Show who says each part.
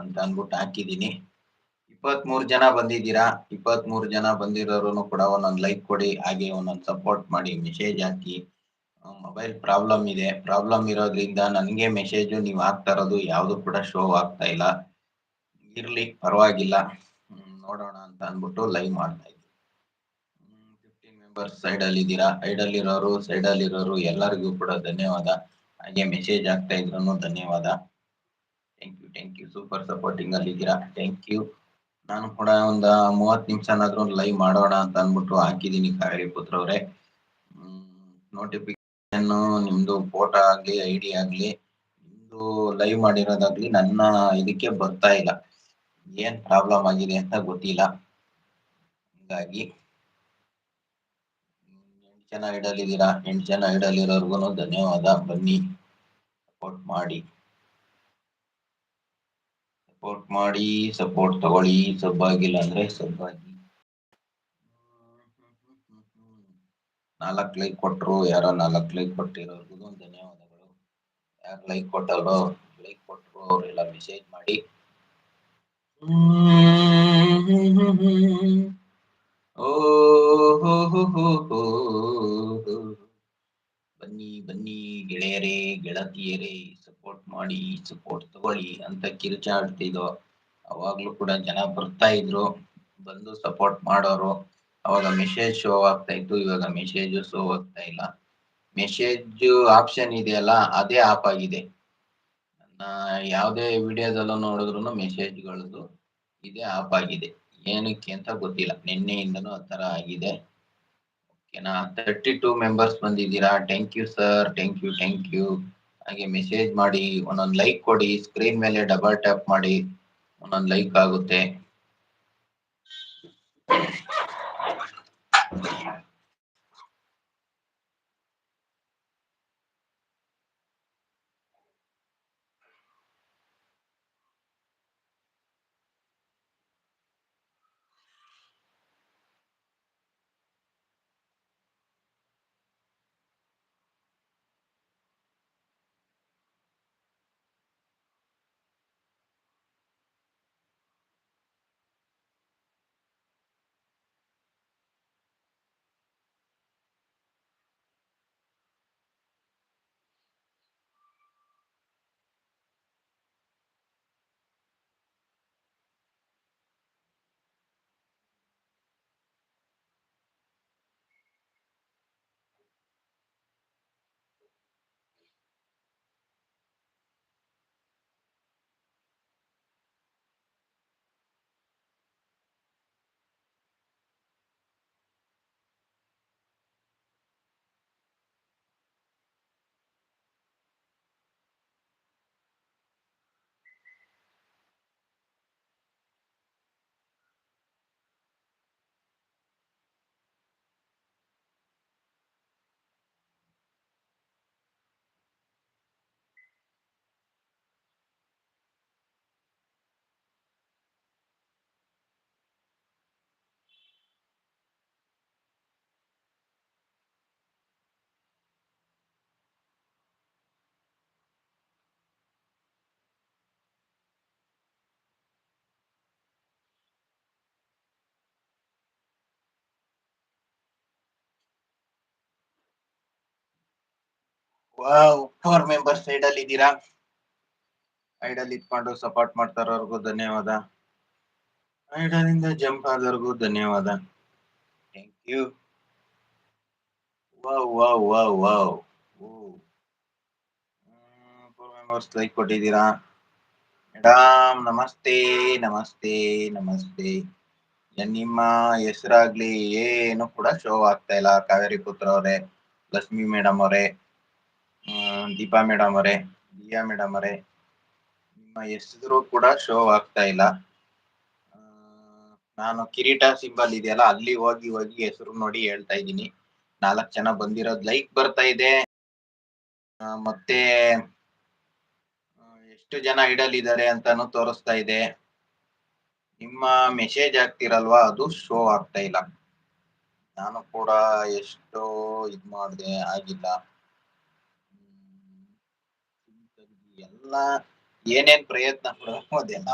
Speaker 1: ಅಂತ ಅನ್ಬಿಟ್ಟು ಹಾಕಿದೀನಿ ಇಪ್ಪತ್ತ್ ಮೂರು ಜನ ಬಂದಿದ್ದೀರಾ? ಇಪ್ಪತ್ತ್ ಮೂರು ಜನ ಬಂದಿರೋರು ಕೂಡ ಒಂದೊಂದು ಲೈಕ್ ಕೊಡಿ, ಹಾಗೆ ಒಂದೊಂದು ಸಪೋರ್ಟ್ ಮಾಡಿ ಮೆಸೇಜ್ ಹಾಕಿ. ಮೊಬೈಲ್ ಪ್ರಾಬ್ಲಮ್ ಇದೆ. ಪ್ರಾಬ್ಲಮ್ ಇರೋದ್ರಿಂದ ನನಗೆ ಮೆಸೇಜ್ ನೀವು ಹಾಕ್ತಾ ಇರೋದು ಯಾವುದು ಕೂಡ ಶೋ ಆಗ್ತಾ ಇಲ್ಲ. ಇರ್ಲಿ, ಪರವಾಗಿಲ್ಲ. ನೋಡೋಣ ಅಂತ ಅಂದ್ಬಿಟ್ಟು ಲೈವ್ ಮಾಡ್ತಾ ಇದ್ದೀನಿ. ಫಿಫ್ಟೀನ್ ಮೆಂಬರ್ಸ್ ಸೈಡ್ ಅಲ್ಲಿ ಇದ್ದೀರಾ? ಅಲ್ಲಿ ಇರೋರು ಸೈಡ್ ಅಲ್ಲಿ ಇರೋರು ಎಲ್ಲರಿಗೂ ಕೂಡ ಧನ್ಯವಾದ. ಹಾಗೆ ಮೆಸೇಜ್ ಆಗ್ತಾ ಇದ್ರು ಧನ್ಯವಾದ. Thank you thank you super supporting ಅಲ್ಲಿ ಇದ್ದೀರಾ? ಥ್ಯಾಂಕ್ ಯು ನಾನು ಕೂಡ ಒಂದ ಮೂವತ್ತು ನಿಮಿಷನಾದ್ರೂ ಲೈವ್ ಮಾಡೋಣ ಅಂತ ಅನ್ಬಿಟ್ಟು ಹಾಕಿದೀನಿ ಕಾವೇರಿ ಪುತ್ರ ಅವರೇ ನೋಟಿಫಿಕೇಶನ್ ನಿಮ್ದು ಫೋಟೋ ಆಗ್ಲಿ ಐ ಡಿ ಆಗ್ಲಿ, ನಿಮ್ದು ಲೈವ್ ಮಾಡಿರೋದಾಗ್ಲಿ ನನ್ನ ಇದಕ್ಕೆ ಬರ್ತಾ ಇಲ್ಲ. ಏನ್ ಪ್ರಾಬ್ಲಮ್ ಆಗಿದೆ ಅಂತ ಗೊತ್ತಿಲ್ಲ. ಹಂಗಾಗಿ ಎಂಟು ಜನ ಐಡಲ್ಲಿದ್ದೀರಾ ಎಂಟು ಜನ ಐಡಲ್ಲಿರೋರ್ಗು ಧನ್ಯವಾದ. ಬನ್ನಿ ಸಪೋರ್ಟ್ ಮಾಡಿ. ಸಪೋರ್ಟ್ ಮಾಡಿ ಸಪೋರ್ಟ್ ತಗೊಳ್ಳಿ ಸಬ್ ಆಗಿಲ್ಲ ಅಂದ್ರೆ ಸಬ್ ಆಗಿ ನಾಲ್ಕು ಲೈಕ್ ಕೊಟ್ರು, ಯಾರೋ ನಾಲ್ಕು ಲೈಕ್ ಕೊಟ್ಟಿರೋರ್ಗು ಧನ್ಯವಾದಗಳು. ಯಾರು ಲೈಕ್ ಕೊಟ್ಟಾರೋ ಲೈಕ್ ಕೊಟ್ಟರು ಅವರೆಲ್ಲ ಮೆಸೇಜ್ ಮಾಡಿ. ಓ ಹೋ ಹೋ ಹೋ ಹೋ ಬನ್ನಿ ಬನ್ನಿ, ಗೆಳೆಯರೇ, ಗೆಳತಿಯರೇ ಸಪೋರ್ಟ್ ಮಾಡಿ ಸಪೋರ್ಟ್ ತಗೊಳ್ಳಿ ಅಂತ ಕಿರುಚಾಡ್ತಿದ್ದೋ ಅವಾಗ್ಲೂ ಕೂಡ ಜನ ಬರ್ತಾ ಇದ್ರು, ಬಂದು ಸಪೋರ್ಟ್ ಮಾಡೋರು. ಅವಾಗ ಮೆಸೇಜ್ ಶೋ ಆಗ್ತಾ ಇತ್ತು, ಇವಾಗ ಮೆಸೇಜ್ ಶೋ ಆಗ್ತಾ ಇಲ್ಲ. ಮೆಸೇಜ್ ಆಪ್ಷನ್ ಇದೆಯಲ್ಲ, ಅದೇ ಆಪ್ ಆಗಿದೆ. ನನ್ನ ಯಾವುದೇ ವಿಡಿಯೋದಲ್ಲೂ ನೋಡಿದ್ರು ಮೆಸೇಜ್ಗಳದ್ದು ಇದೇ ಆಪ್ ಆಗಿದೆ. ಏನಕ್ಕೆ ಅಂತ ಗೊತ್ತಿಲ್ಲ. ನಿನ್ನೆಯಿಂದನೂ ಆ ಥರ ಆಗಿದೆ. ಓಕೆನಾ? ತರ್ಟಿ ಟೂ ಮೆಂಬರ್ಸ್ ಬಂದಿದ್ದೀರಾ? Thank you sir thank you thank you ಹಾಗೆ ಮೆಸೇಜ್ ಮಾಡಿ, ಒಂದೊಂದು ಲೈಕ್ ಕೊಡಿ ಸ್ಕ್ರೀನ್ ಮೇಲೆ ಡಬಲ್ ಟ್ಯಾಪ್ ಮಾಡಿ, ಒಂದೊಂದು ಲೈಕ್ ಆಗುತ್ತೆ. ಫೋರ್ ಮೆಂಬರ್ಸ್ ಅಲ್ಲಿ ಇದ್ದೀರಾ? ಐಡಲ್ ಇಟ್ಕೊಂಡು ಸಪೋರ್ಟ್ ಮಾಡ್ತಾರವ್ರಿಗೂ ಧನ್ಯವಾದ. ಐಡಲ್ ಇಂದ ಜಂಪ್ ಆದವ್ರಿಗೂ ಧನ್ಯವಾದ. Thank you wow wow wow wow four members like ಕೊಟ್ಟಿದ್ದೀರಾ? ಮೇಡಮ್ ನಮಸ್ತೆ ನಮಸ್ತೆ ನಮಸ್ತೆ. ನಿಮ್ಮ ಹೆಸರಾಗ್ಲಿ, ಏನು ಕೂಡ ಶೋ ಆಗ್ತಾ ಇಲ್ಲ. ಕಾವೇರಿ ಪುತ್ರ ಅವರೇ, ಲಕ್ಷ್ಮಿ ಮೇಡಮ್ ಅವರೇ. ದೀಪಾ ಮೇಡಮ್ ಅವರೇ, ದಿಯಾ ಮೇಡಮ್ ಅವರೇ, ನಿಮ್ಮ ಹೆಸರು ಕೂಡ ಶೋ ಆಗ್ತಾ ಇಲ್ಲ. ನಾನು ಕಿರೀಟ ಸಿಂಬಲ್ ಇದೆಯಲ್ಲ, ಅಲ್ಲಿ ಹೋಗಿ ಹೋಗಿ ಹೆಸರು ನೋಡಿ ಹೇಳ್ತಾ ಇದ್ದೀನಿ. ನಾಲ್ಕು ಜನ ಬಂದಿರೋದ್ ಲೈಕ್ ಬರ್ತಾ ಇದೆ. ಮತ್ತೆ ಎಷ್ಟು ಜನ ಐಡಲ್ ಇದ್ದಾರೆ ಅಂತಾನು ತೋರಿಸ್ತಾ ಇದೆ. ನಿಮ್ಮ ಮೆಸೇಜ್ ಆಗ್ತಿರಲ್ವಾ? ಅದು ಶೋ ಆಗ್ತಾ ಇಲ್ಲ. ನಾನು ಕೂಡ ಎಷ್ಟೋ ಇದ್ ಮಾಡಿದೆ ಆಗಿಲ್ಲ. ಎಲ್ಲ ಏನೇನ್ ಪ್ರಯತ್ನ ಪಡೋದು ಅದೆಲ್ಲ